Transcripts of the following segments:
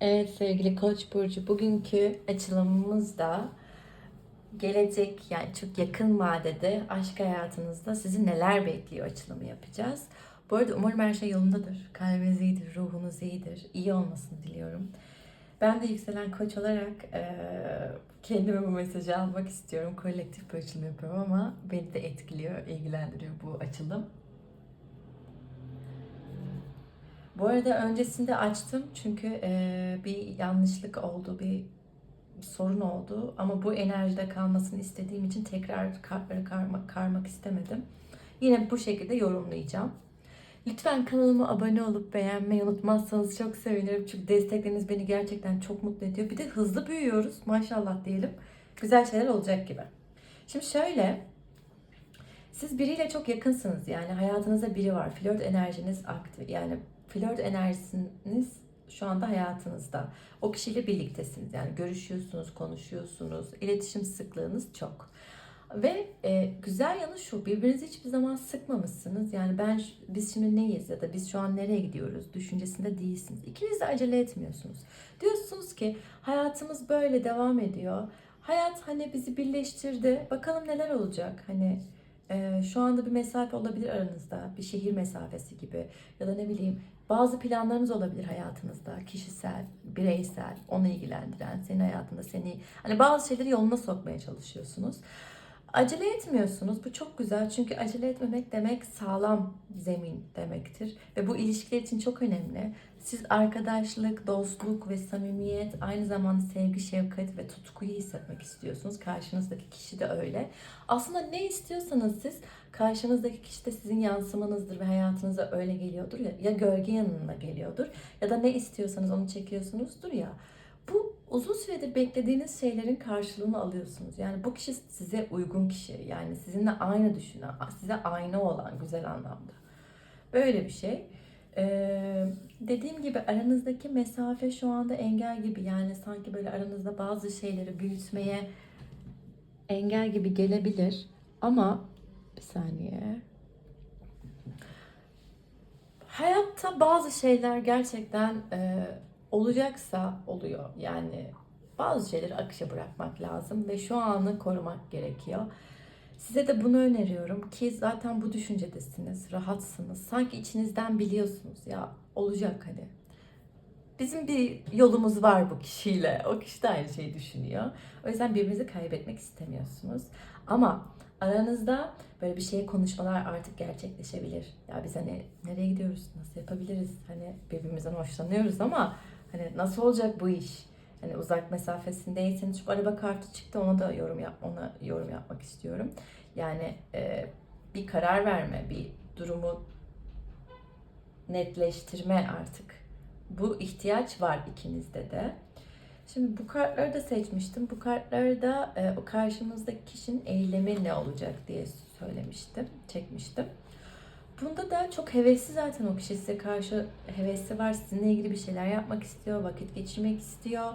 Evet sevgili Koç burcu bugünkü açılımımızda gelecek yani çok yakın vadede aşk hayatınızda sizi neler bekliyor açılımı yapacağız. Bu arada umarım her şey yolundadır. Kalbiniz iyidir, ruhunuz iyidir. iyi olmasını diliyorum. Ben de yükselen koç olarak eee, kendime bu mesajı almak istiyorum. Kolektif bir açılım yapıyorum ama beni de etkiliyor, ilgilendiriyor bu açılım. Bu arada öncesinde açtım çünkü eee, bir yanlışlık oldu, bir sorun oldu. Ama bu enerjide kalmasını istediğim için tekrar kartları karmak, karmak istemedim. Yine bu şekilde yorumlayacağım. Lütfen kanalıma abone olup beğenmeyi unutmazsanız çok sevinirim. Çünkü destekleriniz beni gerçekten çok mutlu ediyor. Bir de hızlı büyüyoruz maşallah diyelim. Güzel şeyler olacak gibi. Şimdi şöyle, siz biriyle çok yakınsınız yani hayatınızda biri var. Flört enerjiniz aktif. Yani flört enerjiniz şu anda hayatınızda. O kişiyle birliktesiniz. Yani görüşüyorsunuz, konuşuyorsunuz. İletişim sıklığınız çok. Ve e, güzel yanı şu, birbirinizi hiçbir zaman sıkmamışsınız. Yani ben, biz şimdi neyiz ya da biz şu an nereye gidiyoruz düşüncesinde değilsiniz. İkiniz de acele etmiyorsunuz. Diyorsunuz ki hayatımız böyle devam ediyor. Hayat hani bizi birleştirdi. Bakalım neler olacak. Hani ee, şu anda bir mesafe olabilir aranızda. Bir şehir mesafesi gibi. Ya da ne bileyim bazı planlarınız olabilir hayatınızda. Kişisel, bireysel, onu ilgilendiren, senin hayatında seni... Hani bazı şeyleri yoluna sokmaya çalışıyorsunuz. Acele etmiyorsunuz. Bu çok güzel. Çünkü acele etmemek demek sağlam zemin demektir. Ve bu ilişkiler için çok önemli. Siz arkadaşlık, dostluk ve samimiyet, aynı zamanda sevgi, şefkat ve tutkuyu hissetmek istiyorsunuz. Karşınızdaki kişi de öyle. Aslında ne istiyorsanız siz karşınızdaki kişi de sizin yansımanızdır ve hayatınıza öyle geliyordur ya. Ya gölge yanına geliyordur ya da ne istiyorsanız onu çekiyorsunuzdur ya. Bu uzun süredir beklediğiniz şeylerin karşılığını alıyorsunuz. Yani bu kişi size uygun kişi. Yani sizinle aynı düşünen, size aynı olan güzel anlamda. Böyle bir şey. Ee, dediğim gibi aranızdaki mesafe şu anda engel gibi. Yani sanki böyle aranızda bazı şeyleri büyütmeye engel gibi gelebilir. Ama bir saniye. Hayatta bazı şeyler gerçekten e, olacaksa oluyor. Yani bazı şeyleri akışa bırakmak lazım ve şu anı korumak gerekiyor. Size de bunu öneriyorum ki zaten bu düşüncedesiniz, rahatsınız. Sanki içinizden biliyorsunuz ya olacak hani. Bizim bir yolumuz var bu kişiyle. O kişi de aynı şeyi düşünüyor. O yüzden birbirinizi kaybetmek istemiyorsunuz. Ama aranızda böyle bir şey konuşmalar artık gerçekleşebilir. Ya biz hani nereye gidiyoruz, nasıl yapabiliriz? Hani birbirimizden hoşlanıyoruz ama hani nasıl olacak bu iş? Hani uzak mesafesindeyseniz şu araba kartı çıktı ona da yorum yap ona yorum yapmak istiyorum. Yani e, bir karar verme, bir durumu netleştirme artık. Bu ihtiyaç var ikinizde de. Şimdi bu kartları da seçmiştim. Bu kartları da e, o karşınızdaki kişinin eylemi ne olacak diye söylemiştim, çekmiştim. Bunda da çok hevesli zaten o kişi size karşı hevesi var. Sizinle ilgili bir şeyler yapmak istiyor, vakit geçirmek istiyor.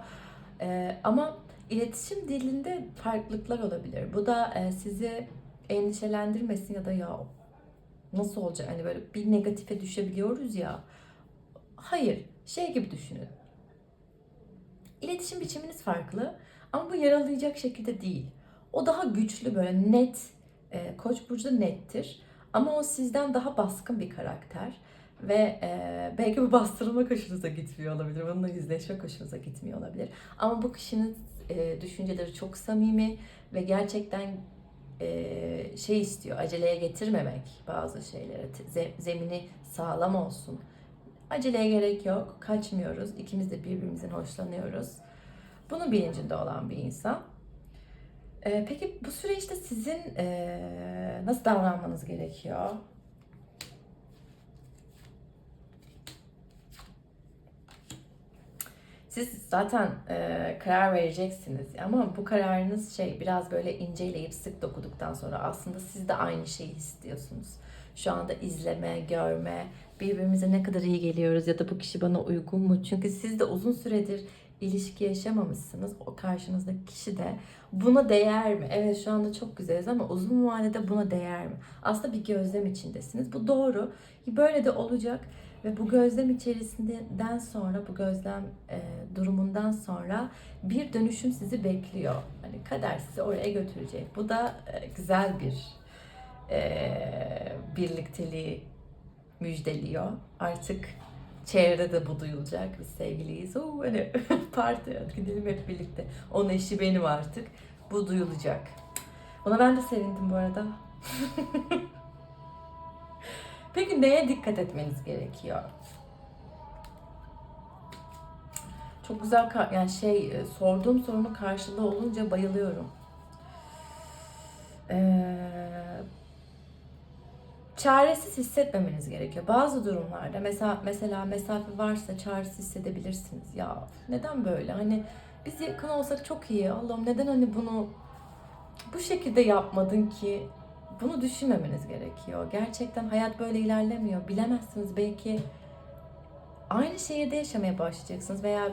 E, ama iletişim dilinde farklılıklar olabilir. Bu da e, sizi endişelendirmesin ya da ya nasıl olacak hani böyle bir negatife düşebiliyoruz ya. Hayır, şey gibi düşünün. İletişim biçiminiz farklı ama bu yaralayacak şekilde değil. O daha güçlü böyle net, e, Koç burcu nettir. Ama o sizden daha baskın bir karakter. Ve e, belki bu bastırılma hoşunuza gitmiyor olabilir. Bununla yüzleşmek hoşunuza gitmiyor olabilir. Ama bu kişinin e, düşünceleri çok samimi ve gerçekten e, şey istiyor. Aceleye getirmemek bazı şeyleri. Ze- zemini sağlam olsun. Aceleye gerek yok. Kaçmıyoruz. İkimiz de birbirimizden hoşlanıyoruz. Bunun bilincinde olan bir insan. Ee, peki bu süreçte sizin ee, nasıl davranmanız gerekiyor? Siz zaten ee, karar vereceksiniz ama bu kararınız şey biraz böyle inceleyip sık dokuduktan sonra aslında siz de aynı şeyi istiyorsunuz. Şu anda izleme, görme, birbirimize ne kadar iyi geliyoruz ya da bu kişi bana uygun mu? Çünkü siz de uzun süredir ilişki yaşamamışsınız. O karşınızdaki kişi de buna değer mi? Evet şu anda çok güzeliz ama uzun vadede buna değer mi? Aslında bir gözlem içindesiniz. Bu doğru. Böyle de olacak Ve bu gözlem içerisinden sonra, bu gözlem e, durumundan sonra bir dönüşüm sizi bekliyor. Hani kader sizi oraya götürecek. Bu da e, güzel bir e, birlikteliği müjdeliyor. Artık çevrede de bu duyulacak. Biz sevgiliyiz. Oo, hani parti gidelim hep birlikte. Onun eşi benim artık. Bu duyulacak. Buna ben de sevindim bu arada. Peki neye dikkat etmeniz gerekiyor? Çok güzel yani şey e, sorduğum sorunun karşılığı olunca bayılıyorum. Ee, çaresiz hissetmemeniz gerekiyor. Bazı durumlarda mesela mesela mesafe varsa çaresiz hissedebilirsiniz. Ya neden böyle? Hani biz yakın olsak çok iyi. Allah'ım neden hani bunu bu şekilde yapmadın ki? Bunu düşünmemeniz gerekiyor. Gerçekten hayat böyle ilerlemiyor. Bilemezsiniz belki aynı şehirde yaşamaya başlayacaksınız veya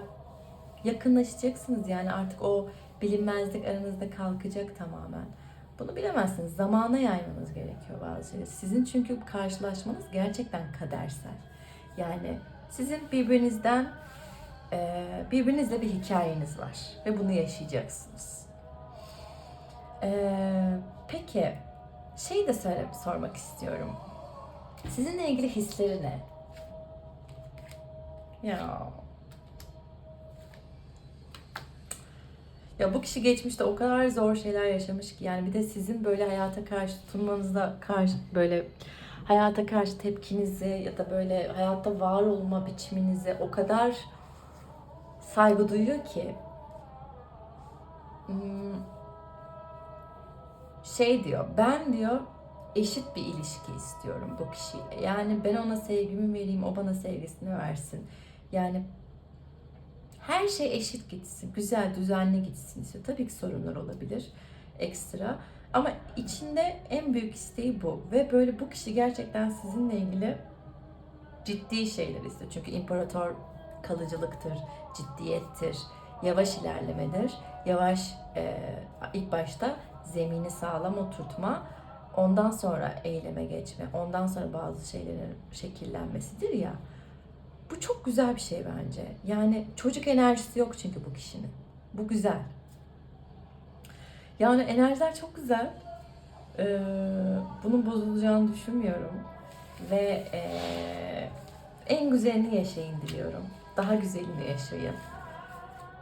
yakınlaşacaksınız yani artık o bilinmezlik aranızda kalkacak tamamen. Bunu bilemezsiniz. Zamana yaymanız gerekiyor bazı şeyleri. Sizin çünkü karşılaşmanız gerçekten kadersel. Yani sizin birbirinizden eee, birbirinizle bir hikayeniz var ve bunu yaşayacaksınız. Eee, peki şey de söyle, sormak istiyorum. Sizinle ilgili hisleri ne? Ya Ya bu kişi geçmişte o kadar zor şeyler yaşamış ki yani bir de sizin böyle hayata karşı tutunmanızda karşı böyle hayata karşı tepkinizi ya da böyle hayatta var olma biçiminizi o kadar saygı duyuyor ki Hmm, şey diyor ben diyor eşit bir ilişki istiyorum bu kişiyle. Yani ben ona sevgimi vereyim, o bana sevgisini versin. Yani her şey eşit gitsin, güzel, düzenli gitsin istiyor. Tabii ki sorunlar olabilir ekstra. Ama içinde en büyük isteği bu. Ve böyle bu kişi gerçekten sizinle ilgili ciddi şeyler istiyor. Çünkü imparator kalıcılıktır, ciddiyettir, yavaş ilerlemedir. Yavaş e, ilk başta zemini sağlam oturtma, ondan sonra eyleme geçme, ondan sonra bazı şeylerin şekillenmesidir ya. Bu çok güzel bir şey bence. Yani çocuk enerjisi yok çünkü bu kişinin. Bu güzel. Yani enerjiler çok güzel. Ee, bunun bozulacağını düşünmüyorum. Ve ee, en güzelini yaşayın diliyorum. Daha güzelini yaşayın.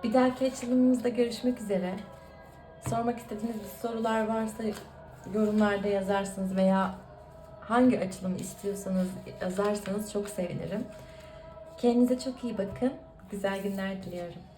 Bir dahaki açılımımızda görüşmek üzere. Sormak istediğiniz bir sorular varsa yorumlarda yazarsınız veya hangi açılımı istiyorsanız yazarsanız çok sevinirim. Kendinize çok iyi bakın. Güzel günler diliyorum.